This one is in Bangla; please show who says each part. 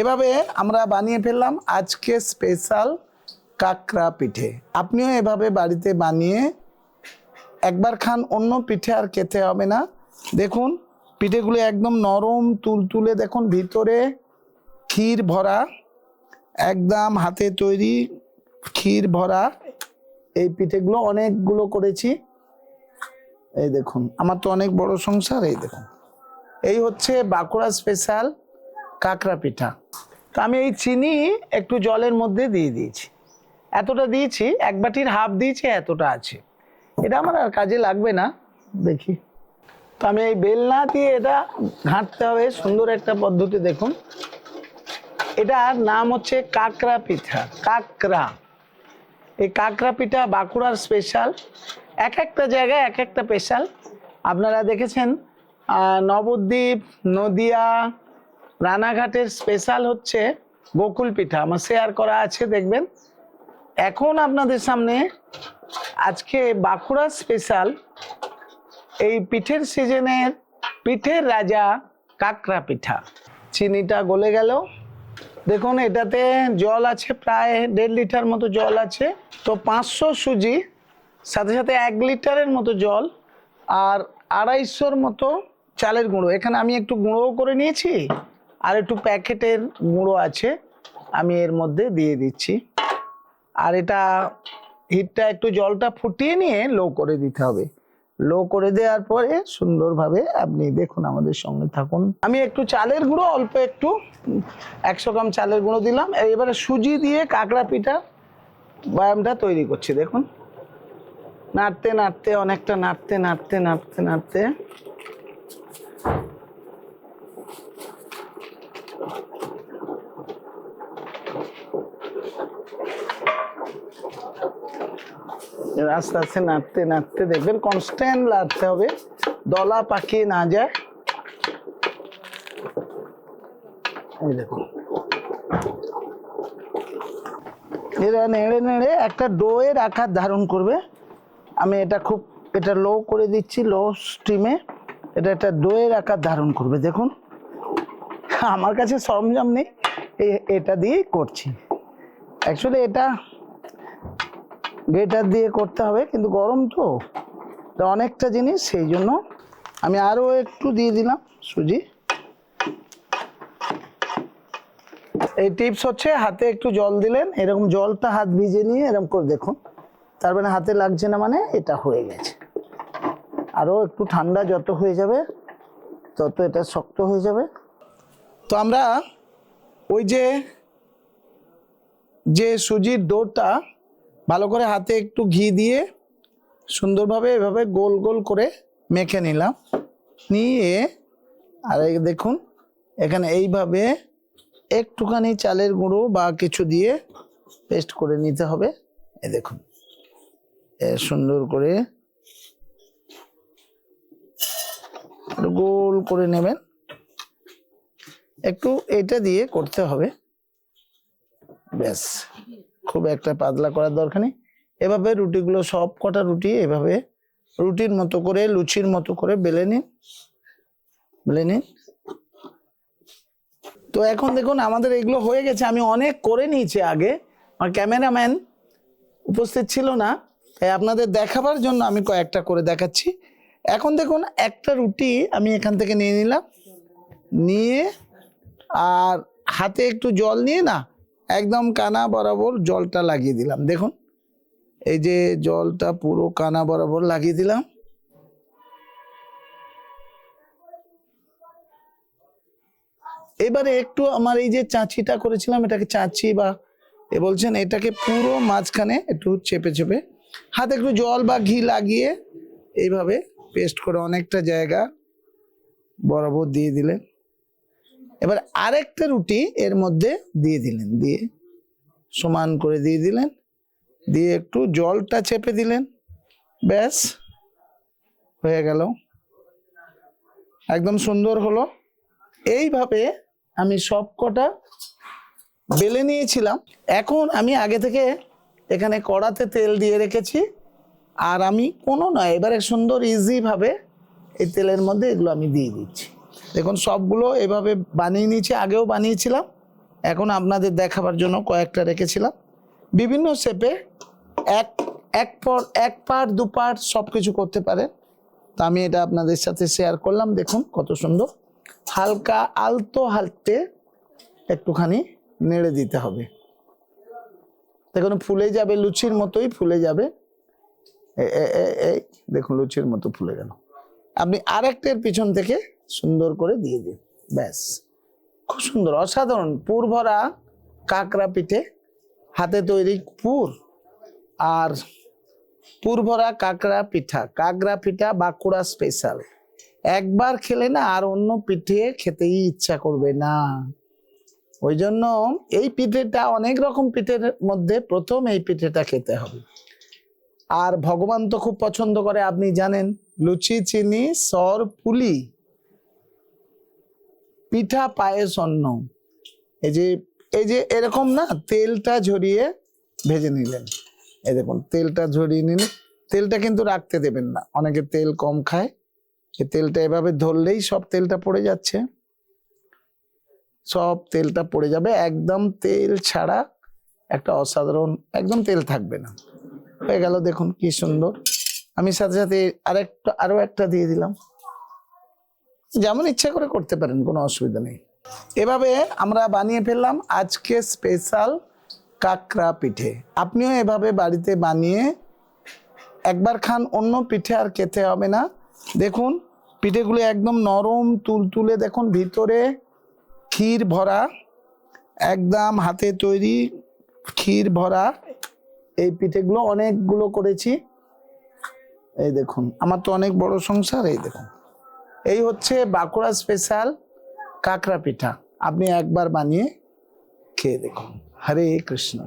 Speaker 1: এভাবে আমরা বানিয়ে ফেললাম আজকে স্পেশাল কাকড়া পিঠে। আপনিও এভাবে বাড়িতে বানিয়ে একবার খান, অন্য পিঠে আর খেতে হবে না। দেখুন, পিঠেগুলো একদম নরম তুলতুলে, দেখুন, ভিতরে ক্ষীর ভরা, একদম হাতে তৈরি ক্ষীর ভরা। এই পিঠেগুলো অনেকগুলো করেছি। এই দেখুন, আমার তো অনেক বড় সংসার, এই দেখুন। এই হচ্ছে বাঁকুড়া স্পেশাল কাঁকড়া পিঠা। তো আমি এই চিনি একটু জলের মধ্যে দিয়ে দিয়েছি। এতটা দিয়েছি, এক বাটির হাফ দিয়েছি, এতটা আছে। এটা আমার আর কাজে লাগবে না, দেখি। তো আমি এই বেলনা দিয়ে এটা ঘাঁটতে হবে, সুন্দর একটা পদ্ধতি দেখুন। এটার নাম হচ্ছে কাঁকড়া পিঠা, কাঁকড়া। এই কাঁকড়া পিঠা বাঁকুড়ার স্পেশাল এক একটা জায়গায় এক একটা স্পেশাল আপনারা দেখেছেন নবদ্বীপ, নদিয়া রানাঘাটের স্পেশাল হচ্ছে গোকুল পিঠা। আমার শেয়ার করা আছে, দেখবেন। এখন আপনাদের সামনে আজকে বাঁকুড়া স্পেশাল এই পিঠের সিজনের পিঠের রাজা কাঁকড়া পিঠা। চিনিটা গলে গেল। দেখুন, এটাতে জল আছে, প্রায় দেড় লিটার মতো জল আছে। তো পাঁচশো সুজি, সাথে সাথে এক লিটারের মতো জল আর আড়াইশোর মতো চালের গুঁড়ো। এখানে আমি একটু গুঁড়োও করে নিয়েছি। আর একটু প্যাকেটের গুঁড়ো আছে, আমি এর মধ্যে দিয়ে দিচ্ছি। আর এটা হিটটা একটু জলটা ফুটিয়ে নিয়ে লো করে দিতে হবে। লো করে দেওয়ার পরে সুন্দরভাবে আপনি দেখুন আমাদের সঙ্গে থাকুন। আমি একটু চালের গুঁড়ো, অল্প একটু, একশো গ্রাম চালের গুঁড়ো দিলাম। এবারে সুজি দিয়ে কাঁকড়া পিঠা ব্যায়ামটা তৈরি করছি, দেখুন। নাড়তে নাড়তে, অনেকটা নাড়তে নাড়তে নাড়তে নাড়তে। আস্তে আস্তে নাড়তে নাড়তে দেখবেন কনস্ট্যান্ট নাড়তে হবে। দলা পাকিয়ে না যায়। এই দেখুন। এরা নেড়ে নেড়ে একটা ডোয়ের আকার ধারণ করবে। আমি এটা খুব, এটা লো করে দিচ্ছি লো স্টিমে এটা একটা ডোয়ের আকার ধারণ করবে, দেখুন। আমার কাছে সরঞ্জাম নেই এটা দিয়েই করছি। অ্যাকচুয়ালি এটা গ্রেটার দিয়ে করতে হবে, কিন্তু গরম তো। অনেকটা জিনিস, সেই জন্য আমি আরও একটু দিয়ে দিলাম, সুজি। এই টিপস হচ্ছে, হাতে একটু জল দিলেন, এরকম জলটা হাত ভিজে নিয়ে এরকম করে দেখুন। তার মানে হাতে লাগছে না মানে এটা হয়ে গেছে। আরও একটু ঠান্ডা যত হয়ে যাবে, তত এটা শক্ত হয়ে যাবে। তো আমরা ওই যে যে সুজির ডোটা ভালো করে হাতে একটু ঘি দিয়ে সুন্দরভাবে এভাবে গোল গোল করে মেখে নিলাম। নিয়ে, আর দেখুন, এখানে এইভাবে একটুখানি চালের গুঁড়ো বা কিছু দিয়ে পেস্ট করে নিতে হবে। এ দেখুন, এ সুন্দর করে গোল করে নেবেন। একটু এটা দিয়ে করতে হবে। ব্যাস। খুব একটা পাতলা করার দরকার নেই। এভাবে রুটিগুলো সব কটা রুটি এভাবে রুটির মতো করে, লুচির মতো করে বেলে নিন। বেলে নিন। তো এখন দেখুন, আমাদের এগুলো হয়ে গেছে। আমি অনেক করে নিয়েছি আগে। আমার ক্যামেরাম্যান উপস্থিত ছিল না, তাই আপনাদের দেখাবার জন্য আমি কয়েকটা করে দেখাচ্ছি। এখন দেখুন, একটা রুটি আমি এখান থেকে নিয়ে নিলাম। নিয়ে আর হাতে একটু জল নিয়ে না একদম কানা বরাবর জলটা লাগিয়ে দিলাম। দেখুন, এই যে জলটা পুরো কানা বরাবর লাগিয়ে দিলাম। এবারে একটু আমার এই যে চাঁচিটা করেছিলাম, এটাকে চাঁচি বা এ বলছেন, এটাকে পুরো মাঝখানে একটু চেপে চেপে হাতে একটু জল বা ঘি লাগিয়ে এইভাবে পেস্ট করে অনেকটা জায়গা বরাবর দিয়ে দিলেন। এবার আরেকটা রুটি এর মধ্যে দিয়ে দিলেন, দিয়ে সমান করে দিয়ে দিলেন, দিয়ে একটু জলটা চেপে দিলেন, ব্যাস হয়ে গেল। একদম সুন্দর হলো। এইভাবে আমি সব কটা বেলে নিয়েছিলাম। এখন আমি আগে থেকে এখানে কড়াতে তেল দিয়ে রেখেছি। আর আমি কোনো নয়, এবারে সুন্দর ইজিভাবে এই তেলের মধ্যে এগুলো আমি দিয়ে দিচ্ছি। দেখুন, সবগুলো এভাবে বানিয়ে নিয়েছি, আগেও বানিয়েছিলাম, এখন আপনাদের দেখাবার জন্য কয়েকটা রেখেছিলাম। বিভিন্ন শেপে এক এক পর, এক পার্ট দু পার্ট সব কিছু করতে পারেন। তো আমি এটা আপনাদের সাথে শেয়ার করলাম, দেখুন কত সুন্দর। হালকা, আলতো হালতে একটুখানি নেড়ে দিতে হবে। দেখুন, ফুলে যাবে লুচির মতোই, ফুলে যাবে। এই দেখুন, লুচির মতো ফুলে গেল। আপনি আরেকটার পিছন থেকে সুন্দর করে দিয়ে দিন। ব্যাস। খুব সুন্দর, অসাধারণ। পুর ভরা কাঁকড়া পিঠে হাতে তৈরি পুর আর পুর ভরা কাঁকড়া পিঠা কাঁকড়া পিঠা বাঁকুড়া স্পেশাল একবার খেলে না আর অন্য পিঠে খেতেই ইচ্ছা করবে না। ওই জন্য এই পিঠেটা, অনেক রকম পিঠের মধ্যে প্রথম এই পিঠেটা খেতে হবে। আর ভগবান তো খুব পছন্দ করে, আপনি জানেন, লুচি, চিনি, সর, পুলি পিঠা পায়েস অন্ন। এই যে এই যে এরকম না, তেলটা ঝরিয়ে ভেজে নিলেন। এই দেখুন, তেলটা ঝরিয়ে নিলেন তেলটা কিন্তু রাখতে দেবেন না। অনেকে তেল কম খায়। এই তেলটা এভাবে ধরলেই সব তেলটা পড়ে যাচ্ছে। সব তেলটা পড়ে যাবে। একদম তেল ছাড়া একটা অসাধারণ, একদম তেল থাকবে না। হয়ে গেল দেখুন কি সুন্দর। আমি সাথে সাথে আরেকটা আরও একটা দিয়ে দিলাম। যেমন ইচ্ছা করে করতে পারেন, কোনো অসুবিধা নেই। এভাবে আমরা বানিয়ে ফেললাম আজকে স্পেশাল কাকড়া পিঠে। আপনিও এভাবে বাড়িতে বানিয়ে একবার খান, অন্য পিঠে আর খেতে হবে না। দেখুন, পিঠেগুলো একদম নরম, তুলতুলে, দেখুন, ভিতরে ক্ষীর ভরা, একদম হাতে তৈরি ক্ষীর ভরা। এই পিঠেগুলো অনেকগুলো করেছি। এই দেখুন, আমার তো অনেক বড় সংসার, এই দেখুন। এই হচ্ছে বাঁকুড়া স্পেশাল কাঁকড়া পিঠা। আপনি একবার বানিয়ে খেয়ে দেখুন। হরে কৃষ্ণ।